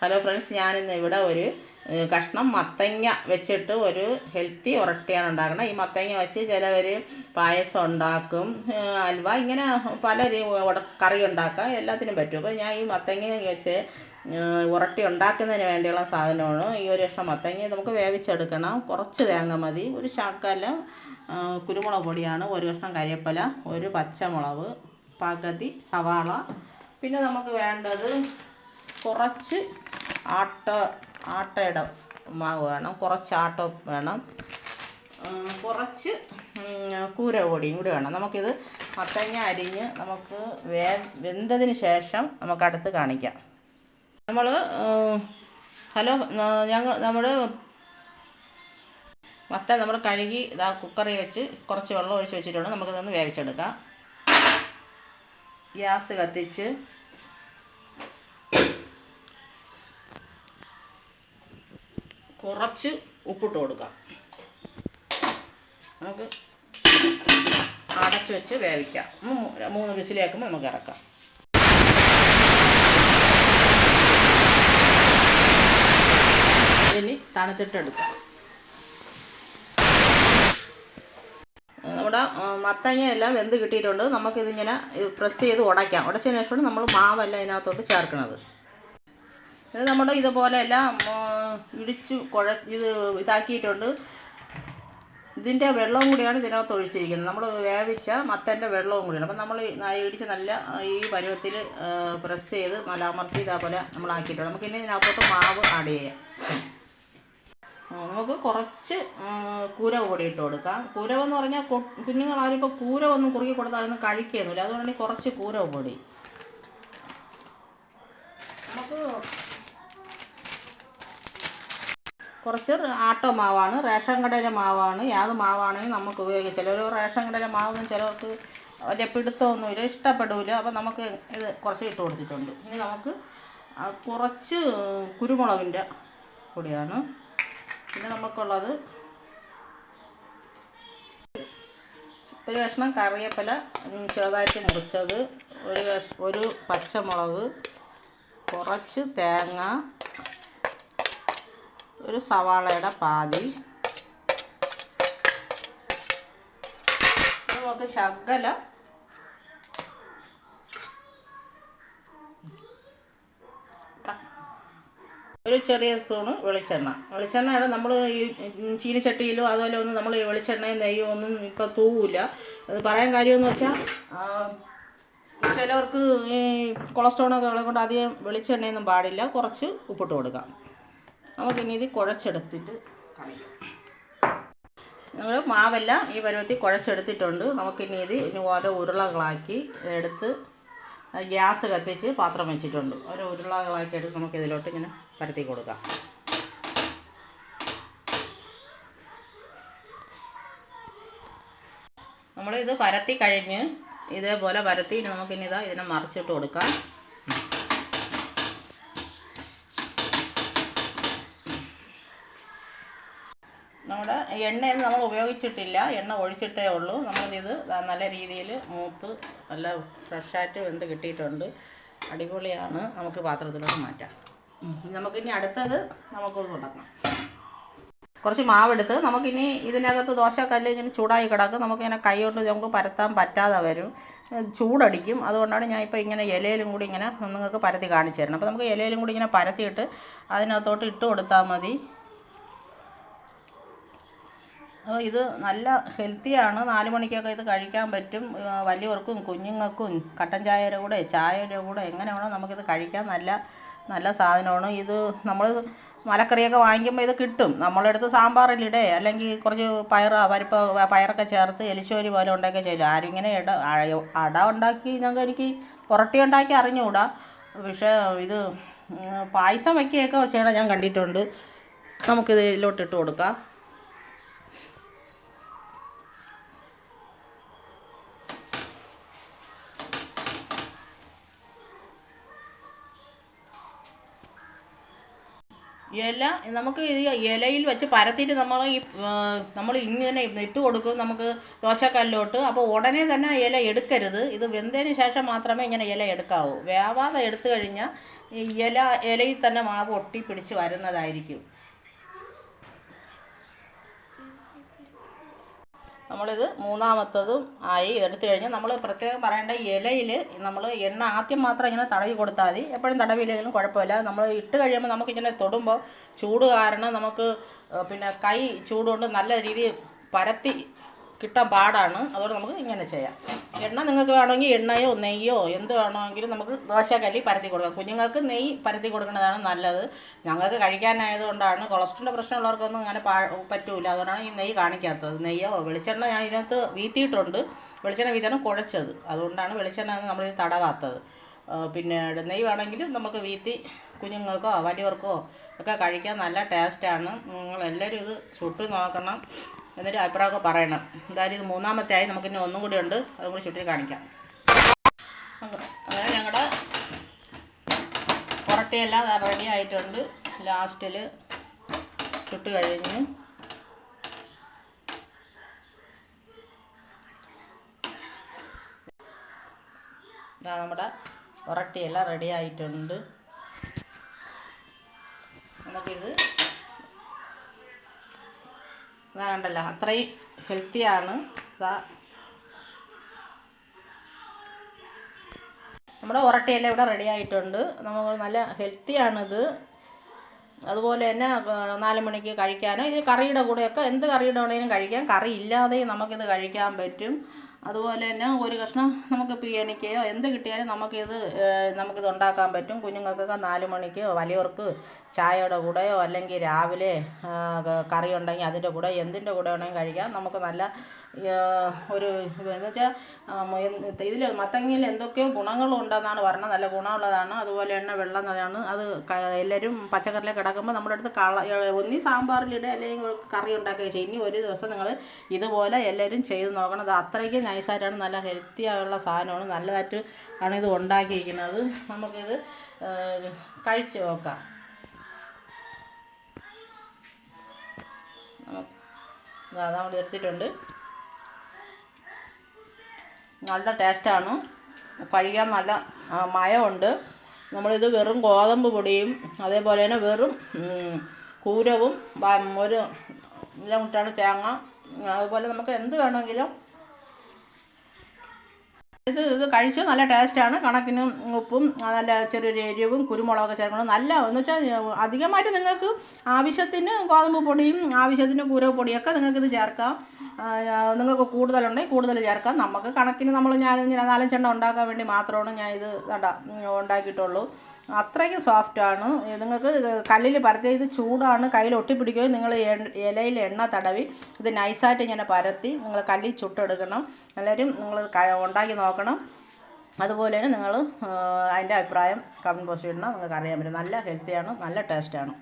Hello friends ഞാനിന്ന് ഇവിടെ ഒരു കഷ്ണം മത്തങ്ങ വെച്ചിട്ട് ഒരു ഹെൽത്തി ഉരട്ടിയാണ് ഉണ്ടാക്കുന്നത് ഈ മത്തങ്ങ വെച്ച് ചിലവർ പായസം ഉണ്ടാക്കും അൽവ ഇങ്ങനെ പല കറി ഉണ്ടാക്കാം എല്ലാത്തിനും പറ്റും. അപ്പോൾ ഞാൻ ഈ മത്തങ്ങ വെച്ച് ഉരട്ടി ഉണ്ടാക്കുന്നതിന് വേണ്ടിയുള്ള സാധനമാണ്. ഈ ഒരു കഷ്ണം മത്തങ്ങ നമുക്ക് വേവിച്ചെടുക്കണം. കുറച്ച് തേങ്ങ മതി. ഒരു ശാക്കല കുരുമുളക് പൊടിയാണ് ഒരു കഷ്ണം കരിയപ്പല ഒരു പച്ചമുളക് പകുതി സവാള. പിന്നെ നമുക്ക് വേണ്ടത് കുറച്ച് ആട്ട ആട്ടയുടെ മാവ് വേണം. കുറച്ച് ആട്ട വേണം. കുറച്ച് കൂര പൊടിയും കൂടി വേണം. നമുക്കിത് മത്തങ്ങ അരിഞ്ഞ് നമുക്ക് വേ വെന്തതിന് ശേഷം നമുക്ക് അടുത്ത് കാണിക്കാം നമ്മൾ ഹലോ ഞങ്ങൾ നമ്മൾ മത്ത നമ്മൾ കഴുകി ഇതാ കുക്കറിൽ വെച്ച് കുറച്ച് വെള്ളം ഒഴിച്ച് വെച്ചിട്ടുണ്ട്. നമുക്കിതൊന്ന് വേവിച്ചെടുക്കാം. ഗ്യാസ് കത്തിച്ച് കുറച്ച് ഉപ്പിട്ട് കൊടുക്കാം. നമുക്ക് അടച്ചു വെച്ച് വേവിക്കാം. മൂന്ന് വിസിലേക്കുമ്പോൾ നമുക്ക് ഇറക്കാം. ഇനി തണുത്തിട്ടെടുക്കാം. നമ്മുടെ മത്തങ്ങ എല്ലാം വെന്ത് കിട്ടിയിട്ടുണ്ട്. നമുക്കിതിങ്ങനെ പ്രസ് ചെയ്ത് ഉടയ്ക്കാം. ഉടച്ചതിന് ശേഷമാണ് നമ്മൾ മാവെല്ലാം ഇതിനകത്തോട്ട് ചേർക്കുന്നത്. ഇത് നമ്മൾ ഇതുപോലെ എല്ലാം ഇടിച്ച് കുഴ ഇത് ഇതാക്കിയിട്ടുണ്ട്. ഇതിന്റെ വെള്ളവും കൂടിയാണ് ഇതിനകത്ത് ഒഴിച്ചിരിക്കുന്നത്. നമ്മൾ വേവിച്ച മത്തന്റെ വെള്ളവും കൂടിയാണ്. അപ്പം നമ്മൾ ഇടിച്ച് നല്ല ഈ പരുവത്തിൽ പ്രസ് ചെയ്ത് നല്ല അമർത്തി ഇതേപോലെ നമ്മൾ ആക്കിയിട്ടുണ്ട്. നമുക്ക് ഇനി ഇതിനകത്തോട്ട് മാവ് ആഡ് ചെയ്യാം. നമുക്ക് കുറച്ച് കൂരവ് കൂടി ഇട്ട് കൊടുക്കാം. കൂരവെന്ന് പറഞ്ഞാൽ കുഞ്ഞുങ്ങൾ ആരും ഇപ്പോൾ കൂരവൊന്നും കുറുകി കുറുക്കി കൊടുത്താൽ അതൊന്നും കഴിക്കുകയൊന്നുമില്ല അതുകൊണ്ട് കുറച്ച് കൂരവ് പൊടി. നമുക്ക് കുറച്ച് ആട്ടോ മാവാണ്. റേഷൻ കടയിലെ മാവാണ്. യാത് മാവാണെങ്കിൽ നമുക്ക് ഉപയോഗിക്കാം. ചിലർ റേഷൻ കടയിലെ മാവൊന്നും ചിലർക്ക് വലിയ പിടുത്തമൊന്നുമില്ല ഇഷ്ടപ്പെടില്ല അപ്പോൾ നമുക്ക് ഇത് കുറച്ച് ഇട്ട് കൊടുത്തിട്ടുണ്ട്. ഇനി നമുക്ക് കുറച്ച് കുരുമുളകിന്റെ പൊടിയാണ്. പിന്നെ നമുക്കുള്ളത് ഒരു കഷ്ണം കറിവേപ്പില ചെറുതായിട്ട് മുറിച്ചത്. ഒരു ഒരു പച്ചമുളക് കുറച്ച് തേങ്ങ ഒരു സവാളയുടെ പാതി. നമുക്ക് ശകല ഒരു ചെറിയ സ്പൂണ് വെളിച്ചെണ്ണ. വെളിച്ചെണ്ണയാണ് നമ്മൾ ഈ ചീനിച്ചട്ടിയിലോ അതുപോലെ ഒന്നും നമ്മൾ ഈ വെളിച്ചെണ്ണയും നെയ്യോ ഒന്നും ഇപ്പോൾ തൂവില്ല അത് പറയാൻ കാര്യമെന്ന് വെച്ചാൽ ചിലവർക്ക് ഈ കൊളസ്ട്രോളൊക്കെ ഉള്ളത് കൊണ്ട് അധികം വെളിച്ചെണ്ണയൊന്നും പാടില്ല. കുറച്ച് ഉപ്പിട്ട് കൊടുക്കാം. നമുക്കിനി ഇത് കുഴച്ചെടുത്തിട്ട് നമ്മൾ മാവെല്ലാം ഈ പരുവത്തിൽ കുഴച്ചെടുത്തിട്ടുണ്ട്. നമുക്കിനി ഇത് ഇനി ഓരോ ഉരുളകളാക്കി എടുത്ത് ഗ്യാസ് കത്തിച്ച് പാത്രം വെച്ചിട്ടുണ്ട്. ഓരോ ഉരുളകളാക്കി എടുത്ത് നമുക്ക് ഇതിലോട്ട് ഇങ്ങനെ പരത്തി കൊടുക്കാം. നമ്മളിത് പരത്തി കഴിഞ്ഞ് ഇതേപോലെ പരത്തി നമുക്കിനി ഇതാ ഇതിനെ മറിച്ചിട്ട് കൊടുക്കാം. എണ്ണയൊന്നും നമ്മൾ ഉപയോഗിച്ചിട്ടില്ല. എണ്ണ ഒഴിച്ചിട്ടേ ഉള്ളൂ. നമ്മളിത് നല്ല രീതിയിൽ മൂത്ത് നല്ല ഫ്രഷായിട്ട് വെന്ത് കിട്ടിയിട്ടുണ്ട്. അടിപൊളിയാണ്. നമുക്ക് പാത്രത്തിലോട്ട് മാറ്റാം. നമുക്കിനി അടുത്തത് നമുക്ക് ഉണ്ടാക്കാം. കുറച്ച് മാവെടുത്ത് നമുക്കിനി ഇതിനകത്ത് ദോശക്കല്ല് ഇങ്ങനെ ചൂടായി കിടക്കും. നമുക്കിങ്ങനെ കൈ കൊണ്ട് നമുക്ക് പരത്താൻ പറ്റാതെ വരും. ചൂടടിക്കും. അതുകൊണ്ടാണ് ഞാൻ ഇപ്പോൾ ഇങ്ങനെ ഇലയിലും കൂടി ഇങ്ങനെ നിങ്ങൾക്ക് പരത്തി കാണിച്ചു തരണം അപ്പോൾ നമുക്ക് ഇലയിലും കൂടി ഇങ്ങനെ പരത്തിയിട്ട് അതിനകത്തോട്ട് ഇട്ട് കൊടുത്താൽ മതി. അപ്പോൾ ഇത് നല്ല ഹെൽത്തിയാണ് നാല് മണിക്കൊക്കെ ഇത് കഴിക്കാൻ പറ്റും. വലിയവർക്കും കുഞ്ഞുങ്ങൾക്കും കട്ടൻ ചായയുടെ കൂടെ ചായയുടെ കൂടെ എങ്ങനെ വേണോ നമുക്കിത് കഴിക്കാൻ നല്ല നല്ല സാധനമാണ്. ഇത് നമ്മൾ മലക്കറിയൊക്കെ വാങ്ങിക്കുമ്പോൾ ഇത് കിട്ടും. നമ്മളെടുത്ത് സാമ്പാറിലിടേ അല്ലെങ്കിൽ കുറച്ച് പയർ പരിപ്പ് പയറൊക്കെ ചേർത്ത് എലിശ്ശേരി പോലെ ഉണ്ടാക്കി ചെയ്യില്ല ആരും ഇങ്ങനെ ഇട അട ഉണ്ടാക്കി ഞങ്ങൾക്ക് എനിക്ക് പുരട്ടി ഉണ്ടാക്കി അറിഞ്ഞുകൂടാ. പക്ഷേ ഇത് പായസം വയ്ക്കുകയൊക്കെ ചെയ്യണം. ഞാൻ കണ്ടിട്ടുണ്ട്. നമുക്കിത് ഇട്ട് കൊടുക്കാം. ഇല നമുക്ക് ഈ ഇലയിൽ വെച്ച് പരത്തിയിട്ട് നമ്മൾ ഈ നമ്മൾ ഇങ്ങനെ ഇട്ട് കൊടുക്കും നമുക്ക് ദോശക്കല്ലോട്ട് അപ്പോൾ ഉടനെ തന്നെ ഇല എടുക്കരുത്. ഇത് വെന്തതിന് ശേഷം മാത്രമേ ഇങ്ങനെ ഇല എടുക്കാവൂ. വേവാതെ എടുത്തു കഴിഞ്ഞാൽ ഈ ഇല ഇലയിൽ തന്നെ മാവ് ഒട്ടി പിടിച്ച് വരുന്നതായിരിക്കും. നമ്മളിത് മൂന്നാമത്തതും ആയി എടുത്തു കഴിഞ്ഞാൽ നമ്മൾ പ്രത്യേകം പറയേണ്ട ഇലയിൽ നമ്മൾ എണ്ണ ആദ്യം മാത്രം ഇങ്ങനെ തടവി കൊടുത്താൽ മതി. എപ്പോഴും തടവിയില്ലെങ്കിലും കുഴപ്പമില്ല. നമ്മൾ ഇട്ട് കഴിയുമ്പോൾ നമുക്കിങ്ങനെ തൊടുമ്പോൾ ചൂട് കാരണം നമുക്ക് പിന്നെ കൈ ചൂടുകൊണ്ട് നല്ല രീതിയിൽ പരത്തി കിട്ടാൻ പാടാണ്. അതുകൊണ്ട് നമുക്ക് ഇങ്ങനെ ചെയ്യാം. എണ്ണ നിങ്ങൾക്ക് വേണമെങ്കിൽ എണ്ണയോ നെയ്യോ എന്ത് വേണമെങ്കിലും നമുക്ക് ദോശക്കല്ലി പരത്തി കൊടുക്കാം. കുഞ്ഞുങ്ങൾക്ക് നെയ്യ് പരത്തി കൊടുക്കുന്നതാണ് നല്ലത്. ഞങ്ങൾക്ക് കഴിക്കാനായതുകൊണ്ടാണ് കൊളസ്ട്രോളിന്റെ പ്രശ്നമുള്ളവർക്കൊന്നും അങ്ങനെ പറ്റൂല. അതുകൊണ്ടാണ് ഈ നെയ്യ് കാണിക്കാത്തത്. നെയ്യോ വെളിച്ചെണ്ണ ഞാൻ ഇതിനകത്ത് വീത്തിയിട്ടുണ്ട്. വെളിച്ചെണ്ണ വീതാണ് കുഴച്ചത്. അതുകൊണ്ടാണ് വെളിച്ചെണ്ണ നമ്മൾ ഇത് തടവാത്തത് പിന്നെ നെയ്യ് വേണമെങ്കിലും നമുക്ക് വീത്തി കുഞ്ഞുങ്ങൾക്കോ വലിയവർക്കോ ഒക്കെ കഴിക്കാൻ നല്ല ടേസ്റ്റാണ്. നിങ്ങളെല്ലാവരും ഇത് ചുട്ട് നോക്കണം. എന്നിട്ട് അഭിപ്രായമൊക്കെ പറയണം. എന്തായാലും ഇത് മൂന്നാമത്തെ ആയി നമുക്ക് ഇനി ഒന്നും കൂടി ഉണ്ട്. അതും കൂടി ചുറ്റി കാണിക്കാം. അങ്ങ- അങ്ങനെ ഞങ്ങളുടെ പൊറട്ടയെല്ലാം റെഡി ആയിട്ടുണ്ട്. ലാസ്റ്റിൽ ചുട്ട് കഴിഞ്ഞ്. നമ്മുടെ പുറട്ടിയെല്ലാം റെഡി ആയിട്ടുണ്ട്. നമുക്കിത് ഇതാ കണ്ടല്ലോ അത്രയും ഹെൽത്തിയാണ് ഇതാ. നമ്മുടെ ഉറട്ടിയെല്ലാം ഇവിടെ റെഡി ആയിട്ടുണ്ട്. നമുക്ക് നല്ല ഹെൽത്തിയാണിത് അതുപോലെ തന്നെ നാല് മണിക്ക് കഴിക്കാനും. ഇത് കറിയുടെ കൂടെയൊക്കെ എന്ത് കറിയുടെ വേണേലും കഴിക്കാം. കറി ഇല്ലാതെയും നമുക്കിത് കഴിക്കാൻ പറ്റും. അതുപോലെ തന്നെ ഒരു കഷ്ണം നമുക്ക് പിയണിക്കയോ എന്ത് കിട്ടിയാലും നമുക്കിത് നമുക്കിത് ഉണ്ടാക്കാൻ പറ്റും. കുഞ്ഞുങ്ങൾക്കൊക്കെ നാല് മണിക്ക് വലിയവർക്ക് ചായയുടെ കൂടെയോ അല്ലെങ്കിൽ രാവിലെ കറി ഉണ്ടെങ്കിൽ അതിന്റെ കൂടെ എന്തിന്റെ കൂടെ വേണമെങ്കിൽ കഴിക്കാം. നമുക്ക് നല്ല ഒരു എന്ന് വെച്ചാൽ ഇതിൽ മത്തങ്ങയിൽ എന്തൊക്കെയോ ഗുണങ്ങളുണ്ടെന്നാണ് പറഞ്ഞത്. നല്ല ഗുണമുള്ളതാണ്. അതുപോലെ തന്നെ വെള്ളം നല്ലതാണ്. അത് എല്ലാവരും പച്ചക്കറിയിൽ കിടക്കുമ്പോൾ നമ്മുടെ അടുത്ത് കള ഒന്നി സാമ്പാറിലിടുക അല്ലെങ്കിൽ കറി ഉണ്ടാക്കുകയോ ചെയ്യും. ഇനി ഒരു ദിവസം നിങ്ങൾ ഇതുപോലെ എല്ലാവരും ചെയ്ത് നോക്കണം. അത് അത്രയ്ക്ക് നൈസായിട്ടാണ് നല്ല ഹെൽത്തി ആയുള്ള സാധനമാണ്. നല്ലതായിട്ട് ആണ് ഇത് ഉണ്ടാക്കിയിരിക്കുന്നത്. നമുക്കിത് കഴിച്ച് നോക്കാം. നമ്മൾ എടുത്തിട്ടുണ്ട്. നല്ല ടേസ്റ്റാണ് കഴിക്കാൻ നല്ല മയമുണ്ട്. നമ്മളിത് വെറും ഗോതമ്പ് പൊടിയും അതേപോലെ തന്നെ വെറും കൂരവും ഒരു നല്ല മുട്ടാണ് തേങ്ങ. അതുപോലെ നമുക്ക് എന്ത് വേണമെങ്കിലും ഇത് ഇത് കഴിച്ച് നല്ല ടേസ്റ്റാണ്. കണക്കിനും ഉപ്പും നല്ല ചെറിയൊരു എരിവും കുരുമുളകൊക്കെ ചേർക്കണം നല്ല എന്ന് വെച്ചാൽ അധികമായിട്ട് നിങ്ങൾക്ക് ആവശ്യത്തിന് ഗോതമ്പ് പൊടിയും ആവശ്യത്തിന് കുരവ് പൊടിയൊക്കെ നിങ്ങൾക്ക് ഇത് ചേർക്കാം നിങ്ങൾക്ക് കൂടുതലുണ്ടെങ്കിൽ കൂടുതൽ ചേർക്കാം. നമുക്ക് കണക്കിന് നമ്മൾ ഞാൻ നാലഞ്ചെണ്ണം ഉണ്ടാക്കാൻ വേണ്ടി മാത്രമാണ് ഞാൻ ഇത് ഉണ്ടാക്കിയിട്ടുള്ളൂ. അത്രയ്ക്ക് സോഫ്റ്റാണ് നിങ്ങൾക്ക് കല്ലിൽ പരത്തി ഇത് ചൂടാണ്. കയ്യിൽ ഒട്ടിപ്പിടിക്കുകയും നിങ്ങൾ ഇലയിൽ എണ്ണ തടവി ഇത് നൈസായിട്ട് ഇങ്ങനെ പരത്തി നിങ്ങൾ കല്ലിൽ ചുട്ടെടുക്കണം. എല്ലാവരും നിങ്ങൾ ഉണ്ടാക്കി നോക്കണം. അതുപോലെ തന്നെ നിങ്ങൾ അതിന്റെ അഭിപ്രായം കമന്റ് ബോക്സിൽ ഇടണം. നിങ്ങൾക്ക് അറിയാൻ പറ്റും. നല്ല ഹെൽത്തിയാണ് നല്ല ടേസ്റ്റാണ്